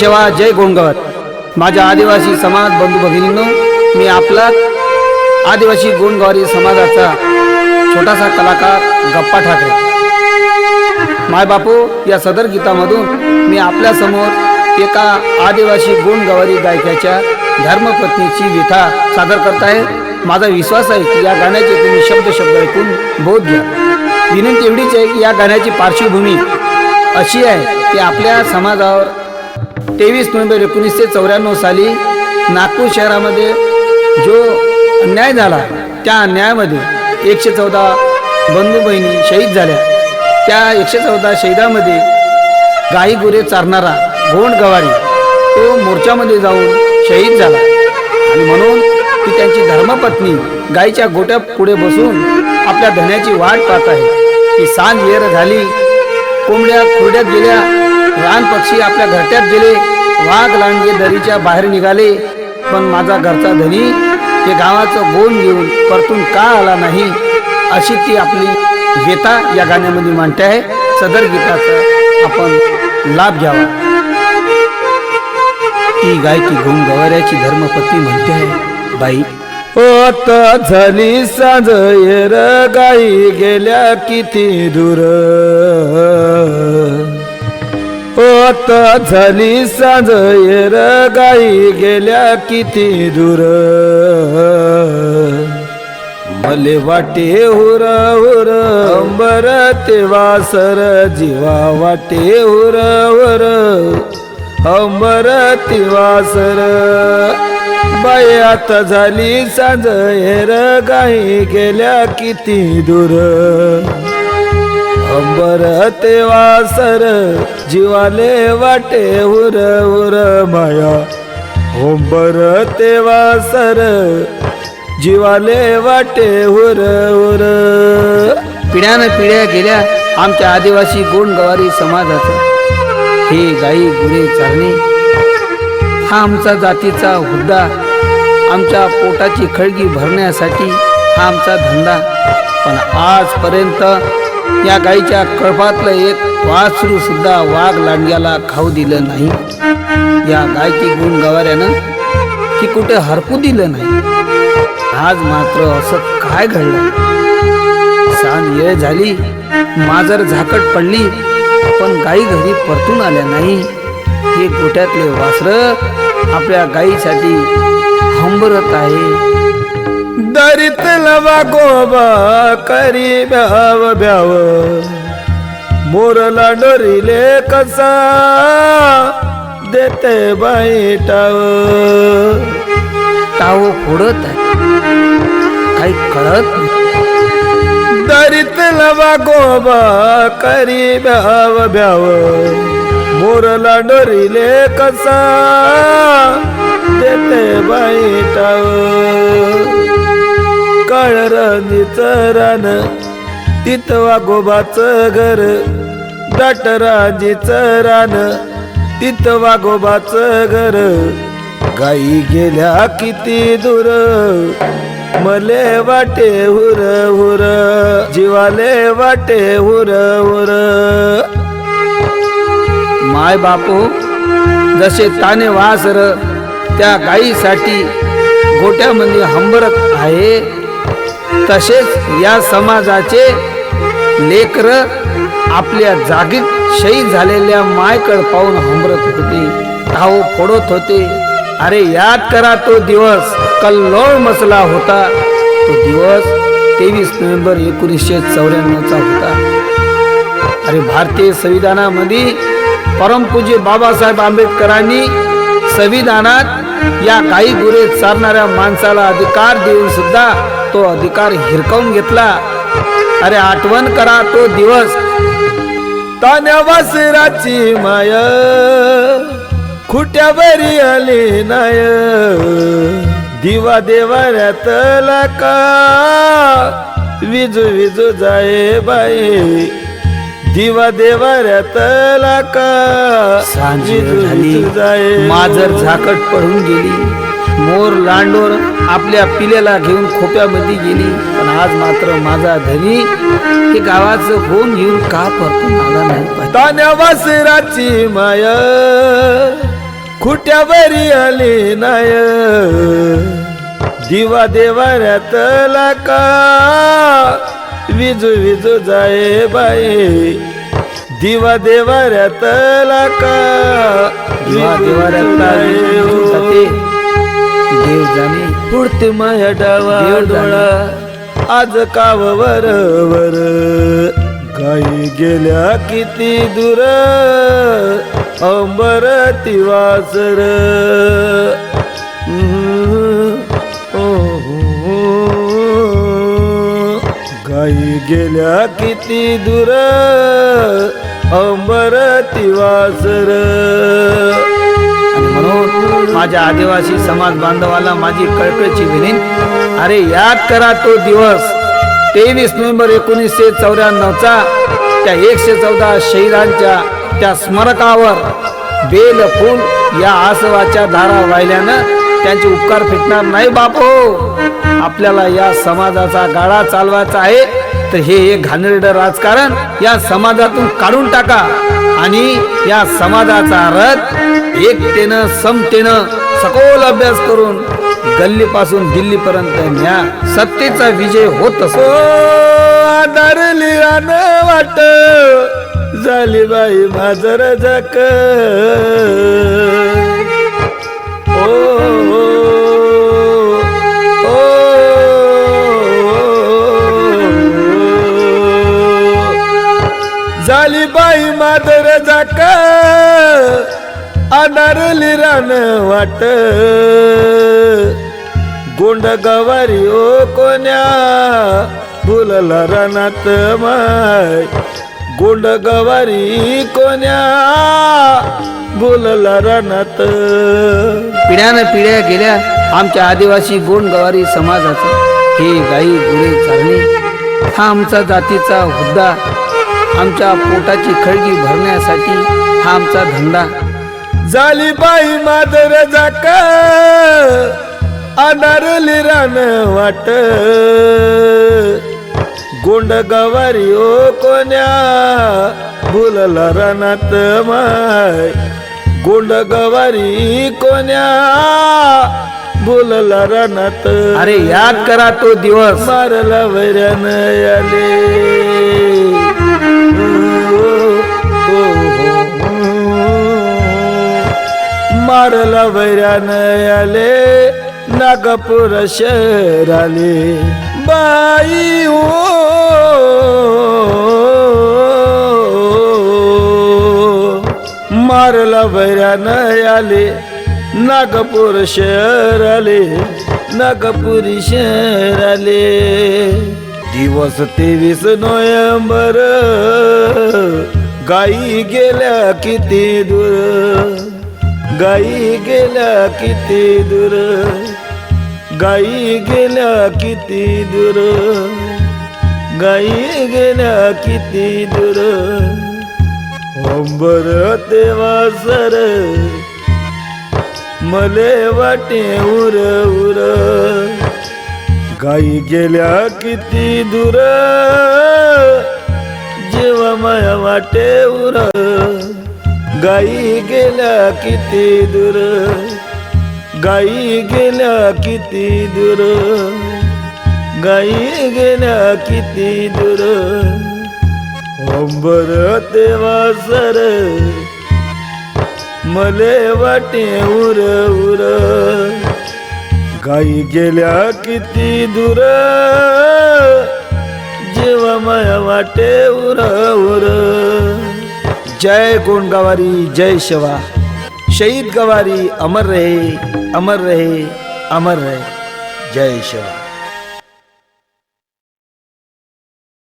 सेवा जय गोंडगवर माझ्या आदिवासी समाज बंधू भगिनींनो मी आपला आदिवासी गोंडगवारी समाजाचा छोटासा कलाकार गप्पा ठाकरे. माय बापू या सदर गीतामधून मी आपल्यासमोर एका आदिवासी गोंडगवारी गायकाच्या धर्मपत्नीची व्यथा सादर करत आहे. माझा विश्वास आहे की या गाण्याचे तुम्ही शब्द शब्द ऐकून बोध घ्या. विनंती एवढीच आहे की या गाण्याची पार्श्वभूमी अशी आहे की आपल्या समाजावर तेवीस नोव्हेंबर एकोणीसशे चौऱ्याण्णव साली नागपूर शहरामध्ये जो अन्याय झाला त्या अन्यायामध्ये एकशे चौदा बंधू बहिणी शहीद झाल्या. त्या एकशे चौदा शहीदामध्ये गाई गुरे चारणारा गोंड गवारी तो मोर्चामध्ये जाऊन शहीद झाला. आणि म्हणून ती त्यांची धर्मपत्नी गाईच्या गोट्या पुढे बसून आपल्या धन्याची वाट पाहत आहे. ती सांज वेर झाली कोंबड्या खुर्ड्यात गेल्या लहान पक्षी आपल्या घरट्यात गेले वाघ लांडगे दरीच्या बाहेर निघाले पण माझा घरचा धनी ते गावाचं बोल घेऊन परतून का आला नाही अशी ती आपली व्यथा या गाण्यामध्ये मांडते आहे. सदर गीताचा आपण लाभ घ्यावा. ती गायकी घुम गवाऱ्याची धर्मपत्नी म्हणते आहे बाई. होत झाली साज गाई गेल्या किती दूर. होत झाली साज येर गाई गेल्या किती दूर. मले वाटे हुर हुर अंबर ते वासर जीवा वाटे हुर हुर. अंबर ते वासर बायात झाली सांज येर गाई गेल्या किती दूर. अंबर ते वासर जीवाले वाटे उर उर माया. अंबर ते वासर जीवाले वाटे उर उर पिढ्यानं पिढ्या गेल्या आमच्या आदिवासी गोंड गवारी समाजाचा. हे गाई गुरे चारणे हा आमचा जातीचा हुद्दा. आमच्या पोटाची खळगी भरण्यासाठी हा आमचा धंदा. पण आजपर्यंत या गाईच्या कळपातलं एक वासरू सुद्धा वाघ लांडग्याला खाऊ दिलं नाही. या गायची गुण गवाऱ्यानं की कुठे हरपू दिलं नाही. आज मात्र असं काय घडलं? सांज येळ झाली माजर झाकट पडली पण गाई घरी परतून आल्या नाही. हे गोट्यातले वासर आपल्या गाईसाठी हंबरत आहे. दरीत लवा गोबा करी ब्याव ब्याव मोरला डोरीले कसा देते बाई टाव टाव फोडत आहे काही कळत नाही. दरीत लवा गोबा करी ब्याव ब्याव मोरला डोरीले कसा देते बाईटाव काळरांजीचं रान तिथं वाघोबाचं घर दाटरांजीचं रान तिथं वाघोबाचं घर गाई गेल्या किती दूर. मले वाटे हुर हुर जीवाले वाटे हुर हुर. माय बापू जसे ताने वासर त्या गाईसाठी गोट्यामध्ये हंबरत आहे. तसेच या समाजाचे लेकर आपल्या जागीत शहीद झालेल्या मायकड पाहून हंबरत होते. टाऊ फोडत होते. अरे याद करा तो दिवस. कल्लोळ मसला होता. तो दिवस तेवीस नोव्हेंबर एकोणीसशे चौऱ्याण्णवचा होता. अरे भारतीय संविधानामध्ये परमपूज्य बाबासाहेब आंबेडकरांनी संविधानात या काही गुरे चालणाऱ्या माणसाला अधिकार देऊन सुद्धा तो अधिकार हिरकावून घेतला. अरे आठवण करा तो दिवस. तान्या वासराची माय खुट्यावरी आली नाय. दिवा देवाऱ्यातला का विजू विजू जाये बाई. दिवा देवाऱ्यातला का सांज झाली. जाये. माजर झाकट पडून गेली. मोर लांडोर आपल्या पिलेला घेऊन खोप्यामध्ये गेली. पण आज मात्र माझा धनी हे गावाचं होऊन येऊन का परतून आला नाही. तान्या वासराची माय खुट्यावरी आले नाय. दिवा देवाऱ्यातला का विजू विजू जाये बाये दिवा देवाऱ्यातला का देवा देवाऱ्यातला जाते. देव जाणे. पुढते माया डावा. डोळा. आज काव वर. वर गाई गेल्या किती दूर. अंबर तिवासर गाई गेल्या किती दूर. अंबर तिवासर माझ्या आदिवासी समाज बांधवाला माझी कळकळीची विनंती. अरे याद करा तो दिवस. तेवीस नोव्हेंबर एकोणीसशे चौऱ्याण्णवचा त्या एकशे चौदा शहीदांच्या त्या स्मारकावर बेल फूल या आसवाच्या धारा वाहिल्यानं त्यांचे उपकार फिटणार नाही बापो. आपल्याला या समाजाचा गाळा चालवायचा आहे तर हे एक घाणेरडं राजकारण या समाजातून काढून टाका आणि या समाजाचा रथ एकतेनं समतेनं सखोल अभ्यास करून गल्लीपासून दिल्लीपर्यंत न्या. सत्तेचा विजय होत असो. हो, आधारली रान वाट. झाली बाई माझर जक. ओ झाली बाई माधर जाका. आधारली रान वाट. गोंड गवारी ओ कोण्या? फुलला रानात माय. गोंड गवारी कोण्या? बोलला रानात. पिढ्यानं पिढ्या गेल्या आमच्या आदिवासी गोंडगवारी समाजाचं. हे गाई गुरे चालणे हा आमचा जातीचा हुद्दा. आमच्या पोटाची खळगी भरण्यासाठी हा आमचा धंदा. झाली बाई मादर जाक अनारली रान वाट. गोंड गवारी ओ कोण्या बोलला रानात माय. गोंड गवारी कोण्या बोलला रानात अरे याद करा तो दिवस. मारला वैऱ्यान आले मारला वैरान आले नागपूर शहर आले बाई ओ मारला वैरान आले नागपूर शहर आले नागपुरी शहर आले दिवस तेवीस नोव्हेंबर गाई गेल्या किती दूर. गाई गेल्या किती दूर? गाई गेल्या किती दूर? गाई गेल्या किती दूर? अंबर देवा सर मले वाटे उर उर. गाई गेल्या किती दूर? जेव्हा माया वाटे उर. गाई गेल्या किती दूर? गाई गेल्या किती दूर? गाई गेल्या किती दूर? अंबर तेवा सर मले वाटे उर उर. गाई गेल्या किती दूर? जेव्हा माया वाटे उर उर. जय गोंड गवारी जय शिवा। शहीद गवारी अमर रहे अमर रहे अमर रहे जय शिवा।